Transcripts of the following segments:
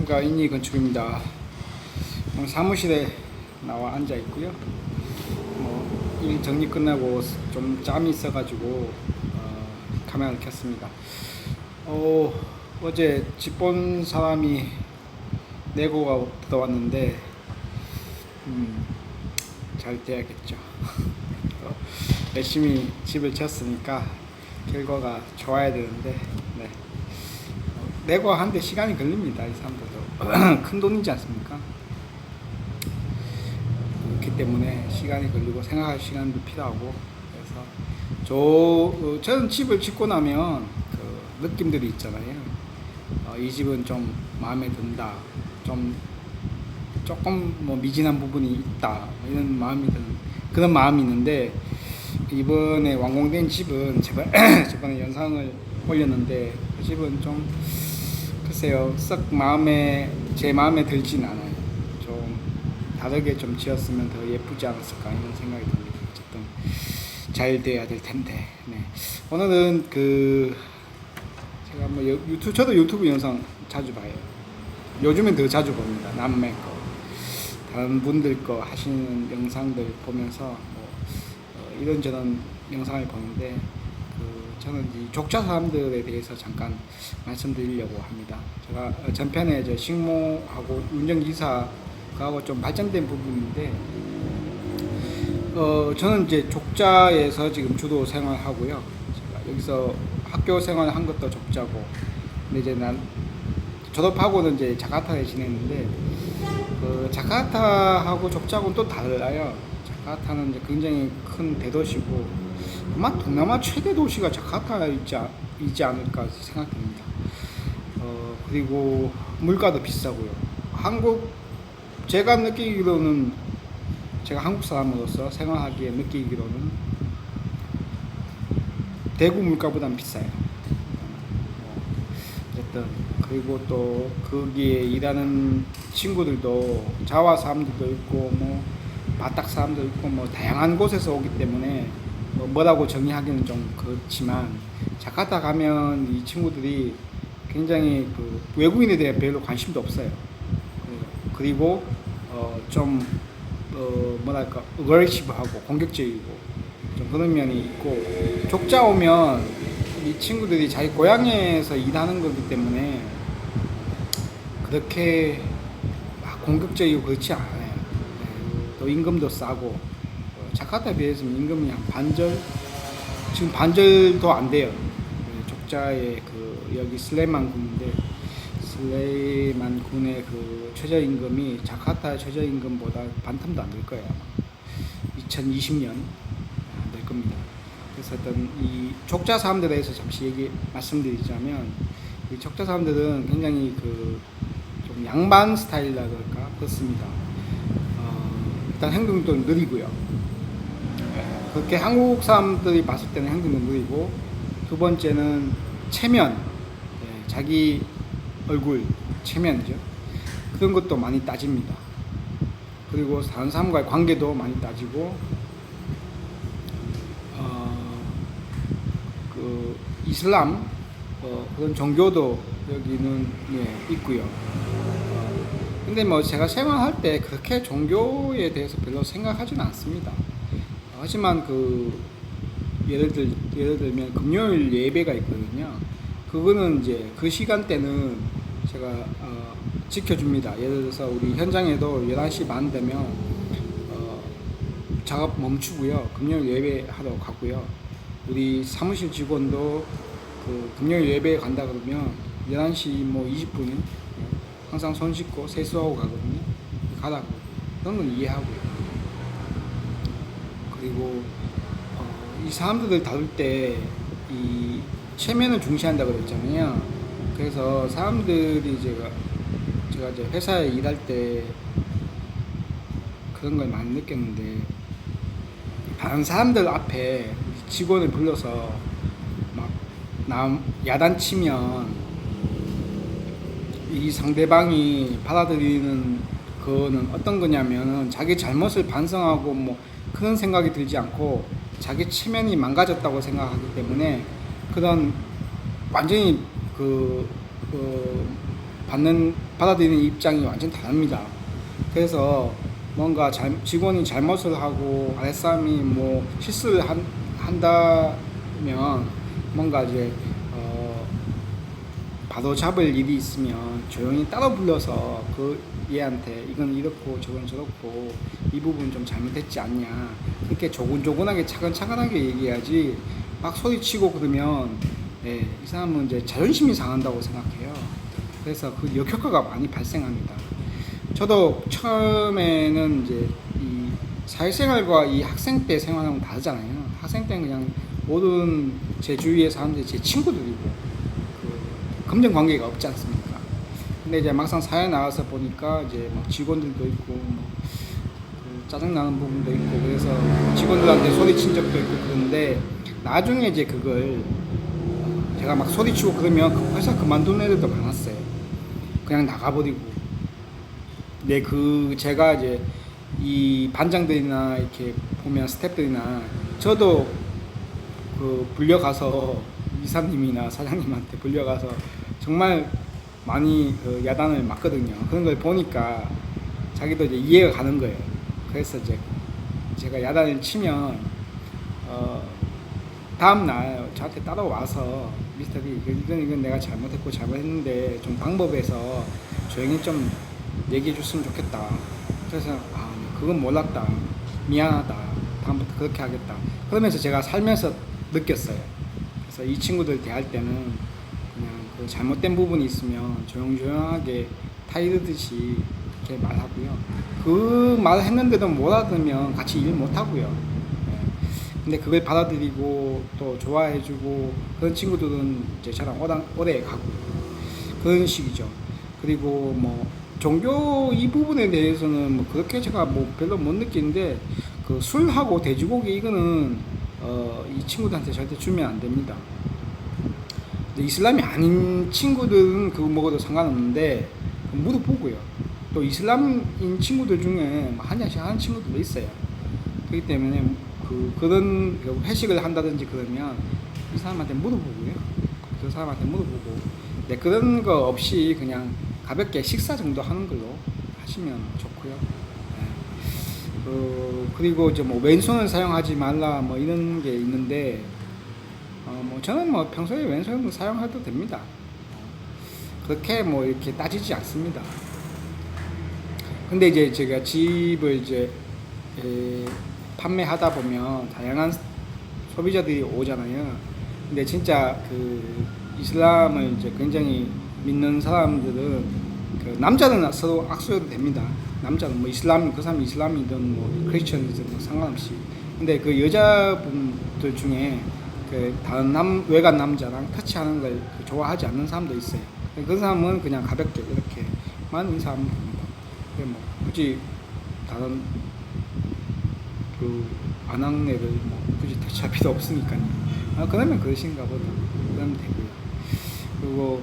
안녕하십니까 인니 건축입니다. 사무실에 나와 앉아 있고요. 뭐일 정리 끝나고 좀 짬이 있어가지고 어, 카메라를 켰습니다. 어, 어제 집 본 사람이 내고가 들어왔는데 음, 잘 돼야겠죠. 어, 열심히 집을 지었으니까 결과가 좋아야 되는데 네. 내고 하는데 시간이 걸립니다. 이 사람들도 큰 돈이지 않습니까? 그렇기 때문에 시간이 걸리고 생각할 시간도 필요하고 그래서 저 어, 저는 집을 짓고 나면 그 느낌들이 있잖아요. 어, 이 집은 좀 마음에 든다. 좀 조금 뭐 미진한 부분이 있다. 뭐 이런 마음이 드는 그런 마음이 있는데 이번에 완공된 집은 제가 저번에 영상을 올렸는데 그 집은 좀 글쎄요 썩 마음에 제 마음에 들진 않아요. 좀 다르게 좀 지었으면 더 예쁘지 않았을까 이런 생각이 듭니다. 어쨌든 잘 돼야 될 텐데. 네. 오늘은 그 제가 뭐 유- 유튜브 저도 유튜브 영상 자주 봐요. 요즘엔 더 자주 봅니다. 남매 거 다른 분들 거 하시는 영상들 보면서 뭐 어, 이런저런 영상을 보는데 그 저는 이 족자 사람들에 대해서 잠깐 말씀드리려고 합니다. 제가 어, 전편에 저 식모하고 운전기사하고 좀 발전된 부분인데 어 저는 이제 족자에서 지금 주도 생활하고요. 제가 여기서 학교 생활을 한 것도 족자고 근데 이제 난 졸업하고는 이제 자카타에 지냈는데 그 자카타하고 족자하고는 또 달라요. 자카타는 이제 굉장히 큰 대도시고 아마 동남아 최대 도시가 자카타이지 않- 이지 않을까 생각됩니다. 어 그리고 물가도 비싸고요. 한국 제가 느끼기로는 제가 한국 사람으로서 생활하기에 느끼기로는 대구 물가보다는 비싸요. 뭐 어쨌든 그리고 또 거기에 일하는 친구들도 자와 사람들도 있고 뭐 바닥 사람도 있고 뭐 다양한 곳에서 오기 때문에 뭐 뭐라고 정의하기는 좀 그렇지만 자카타 가면 이 친구들이 굉장히 그 외국인에 대해 별로 관심도 없어요. 그- 그리고 어 좀 어 뭐랄까 어그레시브하고 공격적이고 좀 그런 면이 있고 족자 오면 이 친구들이 자기 고향에서 일하는 거기 때문에 그렇게 막 공격적이고 그렇지 않아요. 네. 또 임금도 싸고 어, 자카타에 비해서는 임금이 한 반절 지금 반절도 안 돼요. 네, 족자의 그 여기 슬레만 군인데 슬레만 군의 그 최저임금이 자카타 최저임금보다 반텀도 안 될 거예요. 아마. 2020년 안 될 겁니다. 그래서 어떤 이 족자 사람들에 대해서 잠시 얘기 말씀드리자면 이 족자 사람들은 굉장히 그 좀 양반 스타일이라 그럴까 그렇습니다. 어, 일단 행동도 느리고요. 예, 그렇게 한국 사람들이 봤을 때는 행동도 느리고 두 번째는 체면, 예, 자기 얼굴 체면이죠. 그런 것도 많이 따집니다. 그리고 다른 사람과의 관계도 많이 따지고 어, 그 이슬람 어, 그런 종교도 여기는 예, 있고요. 어, 근데 뭐 제가 생활할 때 그렇게 종교에 대해서 별로 생각하지는 않습니다. 어, 하지만 그 예를 들 예를 들면 금요일 예배가 있거든요. 그거는 이제 그 시간대는 제가 어, 지켜줍니다. 예를 들어서 우리 현장에도 11시 반 되면 어, 작업 멈추고요. 금요일 예배하러 가고요. 우리 사무실 직원도 그 금요일 예배에 간다 그러면 11시 뭐 20분에 항상 손 씻고 세수하고 가거든요. 가라고. 그런 건 이해하고요. 그리고 어, 이 사람들을 다룰 때 이 체면을 중시한다 그랬잖아요. 그래서 사람들이 제가 제가 이제 회사에 일할 때 그런 걸 많이 느꼈는데 다른 사람들 앞에 직원을 불러서 막남 야단치면 이 상대방이 받아들이는 거는 어떤 거냐면은 자기 잘못을 반성하고 뭐 그런 생각이 들지 않고 자기 체면이 망가졌다고 생각하기 때문에 그런 완전히 그, 그 받는 받아들이는 입장이 완전 다릅니다. 그래서 뭔가 잘, 직원이 잘못을 하고 아랫사람이 뭐 실수를 한, 한다면 뭔가 이제 어, 바로 잡을 일이 있으면 조용히 따로 불러서 그 얘한테 이건 이렇고 저건 저렇고 이 부분 좀 잘못했지 않냐 그렇게 조근조근하게 차근차근하게 얘기해야지 막 소리치고 그러면 예, 이 사람은 이제 자존심이 상한다고 생각해요. 그래서 그 역효과가 많이 발생합니다. 저도 처음에는 이제 이 사회생활과 이 학생 때 생활하고 다르잖아요. 학생 때는 그냥 모든 제 주위의 사람들이 제 친구들이고 그 금전 관계가 없지 않습니까? 근데 이제 막상 사회 나와서 보니까 이제 막 직원들도 있고 뭐 그 짜증 나는 부분도 있고 그래서 직원들한테 소리친 적도 있고 그런데 나중에 이제 그걸 제가 막 소리치고 그러면 그 회사 그만둔 애들도 많았어요. 그냥 나가버리고. 네, 그 제가 이제 이 반장들이나 이렇게 보면 스태프들이나 저도 그 불려가서 이사님이나 사장님한테 불려가서 정말 많이 그 야단을 맞거든요. 그런 걸 보니까 자기도 이제 이해가 가는 거예요. 그래서 이제 제가 야단을 치면 어 다음 날 저한테 따라와서 미스터 이건 이건, 이건 내가 잘못했고 잘못했는데 좀 방법에서 조용히 좀 얘기해 줬으면 좋겠다. 그래서 아 그건 몰랐다. 미안하다. 다음부터 그렇게 하겠다. 그러면서 제가 살면서 느꼈어요. 그래서 이 친구들 대할 때는 그 잘못된 부분이 있으면 조용조용하게 타이르듯이 이렇게 말하고요. 그 말을 했는데도 못 알아들으면 같이 일 못 하고요. 예. 근데 그걸 받아들이고 또 좋아해주고 그런 친구들은 이제 저랑 오래 가고 그런 식이죠. 그리고 뭐 종교 이 부분에 대해서는 뭐 그렇게 제가 뭐 별로 못 느끼는데 그 술하고 돼지고기 이거는 어, 이 친구들한테 절대 주면 안 됩니다. 이슬람이 아닌 친구들은 그거 먹어도 상관없는데 무릎 보고요. 또 이슬람인 친구들 중에 뭐 한약식 하는 친구들도 있어요. 그렇기 때문에 그 그런 그 회식을 한다든지 그러면 이 사람한테 물어보고요. 그 사람한테 물어보고 네, 그런 거 없이 그냥 가볍게 식사 정도 하는 걸로 하시면 좋고요. 네. 그 그리고 이제 뭐 왼손을 사용하지 말라 뭐 이런 게 있는데 어, 뭐 저는 뭐 평소에 왼손을 사용해도 됩니다. 어, 그렇게 뭐 이렇게 따지지 않습니다. 근데 이제 제가 집을 이제 에, 판매하다 보면 다양한 소비자들이 오잖아요. 근데 진짜 그 이슬람을 이제 굉장히 믿는 사람들은 그 남자는 서로 악수해도 됩니다. 남자는 뭐 이슬람 그 사람이 이슬람이든 뭐 크리스천이든 뭐 상관없이. 근데 그 여자분들 중에 그 다른 남 외간 남자랑 터치하는 걸그 좋아하지 않는 사람도 있어요. 그 사람은 그냥 가볍게 이렇게만 인사하면 됩니다. 그뭐 굳이 다른 그 안학내를 뭐 굳이 터치할 필요 없으니까요. 아 그러면 그러신가 보다. 그러면 되고요. 그리고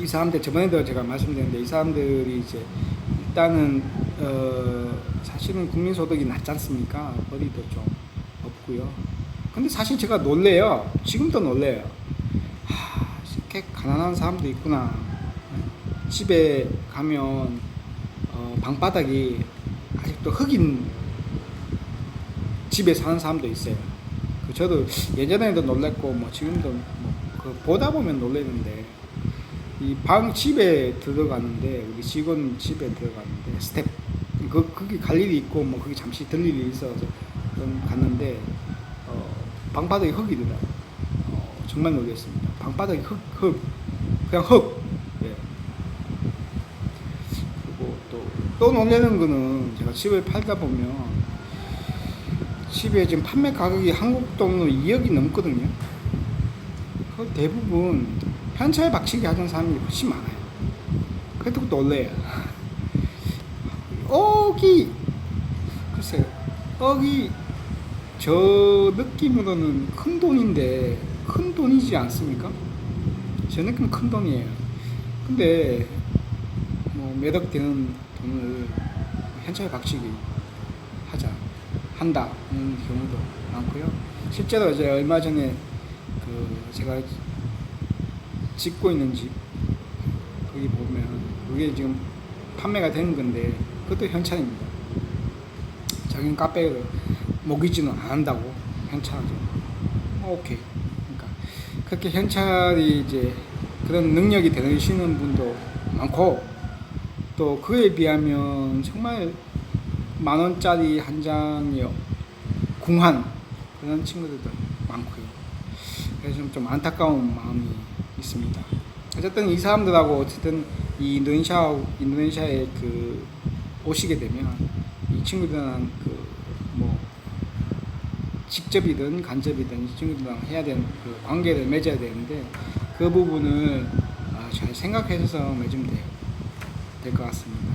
이 사람들 저번에도 제가 말씀드렸는데 이 사람들이 이제 일단은 어 사실은 국민소득이 낮지 않습니까? 벌이도 좀 없고요. 근데 사실 제가 놀래요. 지금도 놀래요. 하, 이렇게 가난한 사람도 있구나. 집에 가면 어, 방바닥이 아직도 흙인 집에 사는 사람도 있어요. 그 저도 예전에도 놀랬고 뭐 지금도 뭐 그 보다 보면 놀래는데 이 방 집에 들어가는데 우리 직원 집에 들어가는데 스텝 그 거기 갈 일이 있고 뭐 거기 잠시 들 일이 있어서 좀 갔는데 어, 방바닥이 흙이더라. 어, 정말 놀랐습니다. 방바닥이 흙, 흙, 그냥 흙. 예. 그리고 또, 또 놀라는 거는 제가 집을 팔다 보면 집에 지금 판매 가격이 한국 돈으로 2억이 넘거든요. 그 대부분 현찰 박치기 하던 사람이 훨씬 많아요. 그래도 놀래요. 억이, 글쎄요, 억이 저 느낌으로는 큰 돈인데, 큰 돈이지 않습니까? 저 느낌 큰 돈이에요. 근데, 뭐, 매덕 되는 돈을 현찰 박치기 하자, 한다, 는 경우도 많고요. 실제로 이제 얼마 전에 그, 제가 짓고 있는 집, 거기 보면 그게 지금 판매가 되는 건데 그것도 현찰입니다. 자기는 카페를 먹이지는 안 한다고 현찰하죠. 어, 오케이. 그러니까 그렇게 현찰이 이제 그런 능력이 되시는 분도 많고 또 그에 비하면 정말 만 원짜리 한 장이 궁한 그런 친구들도 많고요. 그래서 좀, 좀 안타까운 마음이 있습니다. 어쨌든 이 사람들하고 어쨌든 이 인도네시아 인도네시아에 그 오시게 되면 이 친구들은 그뭐 직접이든 간접이든 이 친구들랑 해야 되는 그 관계를 맺어야 되는데 그 부분을 아, 잘 생각해서 맺으면 돼요. 될 것 같습니다.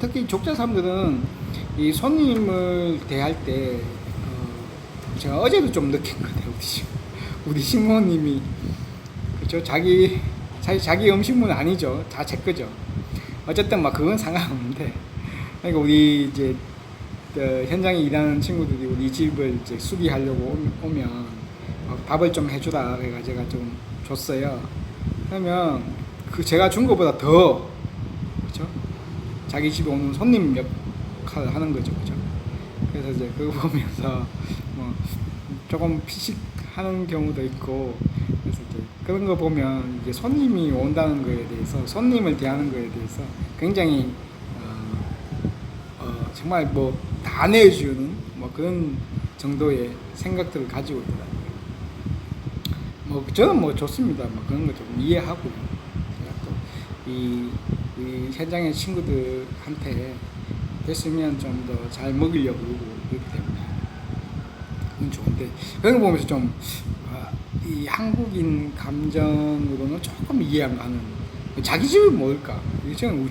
특히 족자 사람들은 이 손님을 대할 때 어, 제가 어제도 좀 느낀 것 같아요. 우리 신부님이 그죠 자기 자기 자기 음식물 아니죠. 다 제 거죠. 어쨌든 막 그건 상관없는데 그러니까 우리 이제 그 현장에 일하는 친구들이 우리 집을 이제 수리하려고 오- 오면 어, 밥을 좀 해주라 그래가 제가 좀 줬어요. 그러면 그 제가 준 것보다 더 그렇죠? 자기 집에 오는 손님 역할을 하는 거죠, 그죠? 그래서 이제 그거 보면서 뭐 조금 피식하는 경우도 있고 그래서 이제 그런 거 보면 이제 손님이 온다는 거에 대해서 손님을 대하는 거에 대해서 굉장히 어, 어, 정말 뭐 다 내주는 뭐 그런 정도의 생각들을 가지고 있더라고요. 뭐 저는 뭐 좋습니다. 뭐 그런 거 좀 이해하고 또이 이 현장의 친구들한테 됐으면 좀 더 잘 먹이려고 그러고 그렇기 때문에 그건 좋은데 그런 거 보면서 좀 이 한국인 감정으로는 조금 이해 안 가는 자기 집이 뭘까? 이제는 우리,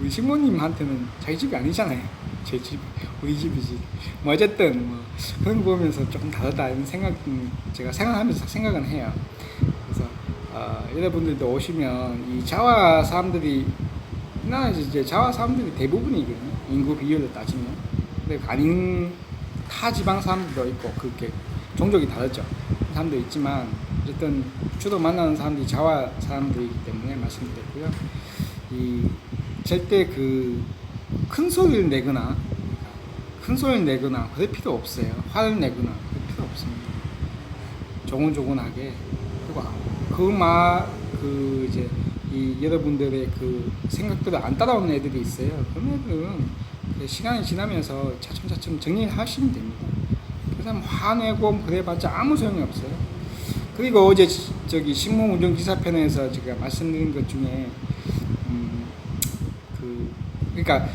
우리 신부님한테는 자기 집이 아니잖아요. 제 집, 우리 집이지. 뭐 어쨌든 뭐 그런 거 보면서 조금 다르다 이런 생각 음, 제가 생각하면서 생각은 해요. 그래서 어, 여러분들도 오시면 이 자와 사람들이 나 이제 자와 사람들이 대부분이거든요. 인구 비율로 따지면. 근데 아닌 타 지방 사람들도 있고 그렇게 종족이 다르죠. 사람도 있지만 어쨌든 주로 만나는 사람들이 자와 사람들이기 때문에 말씀드렸고요. 이 절대 그 큰 소리를 내거나 큰 소리를 내거나 그럴 필요 없어요. 화를 내거나 그럴 필요 없습니다. 조곤조곤하게 그리고 그마그 이제 이 여러분들의 그 생각들을 안 따라오는 애들이 있어요. 그런 애들은 그 시간이 지나면서 차츰차츰 정리를 하시면 됩니다. 그 사람 화내고 그래봤자 아무 소용이 없어요. 그리고 어제 지- 저기 신문 운전 기사 편에서 제가 말씀드린 것 중에 음, 그 그러니까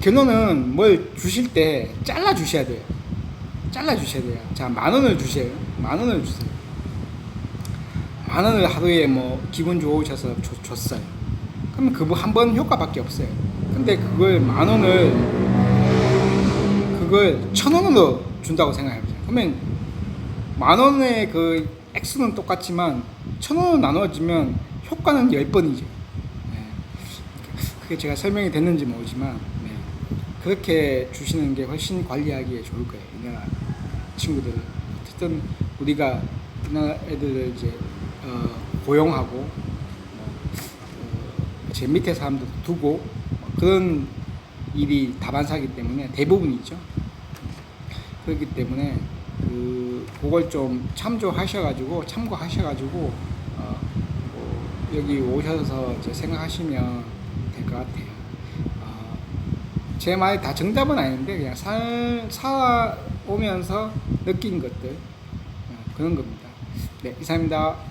결론은 뭘 주실 때 잘라 주셔야 돼요. 잘라 주셔야 돼요. 자, 만 원을 주세요. 만 원을 주세요. 만 원을 하루에 뭐 기분 좋으셔서 줬, 줬어요. 그러면 그거 한 번 효과밖에 없어요. 근데 그걸 만 원을 그걸 천 원으로 준다고 생각해보세요. 그러면 만 원의 그 액수는 똑같지만 천 원으로 나눠지면 효과는 열 번이죠. 네. 그게 제가 설명이 됐는지 모르지만 네. 그렇게 주시는 게 훨씬 관리하기에 좋을 거예요. 이 나라 친구들은 어쨌든 우리가 이 나라 애들을 이제 어, 고용하고 뭐, 어, 제 밑에 사람들 두고 뭐 그런 일이 다반사기 때문에 대부분이죠. 그렇기 때문에 그 그걸 좀 참조하셔가지고 참고하셔가지고 어, 뭐 여기 오셔서 이제 생각하시면 될 것 같아요. 어, 제 말이 다 정답은 아닌데 그냥 살 살아오면서 느낀 것들 어, 그런 겁니다. 네 이상입니다.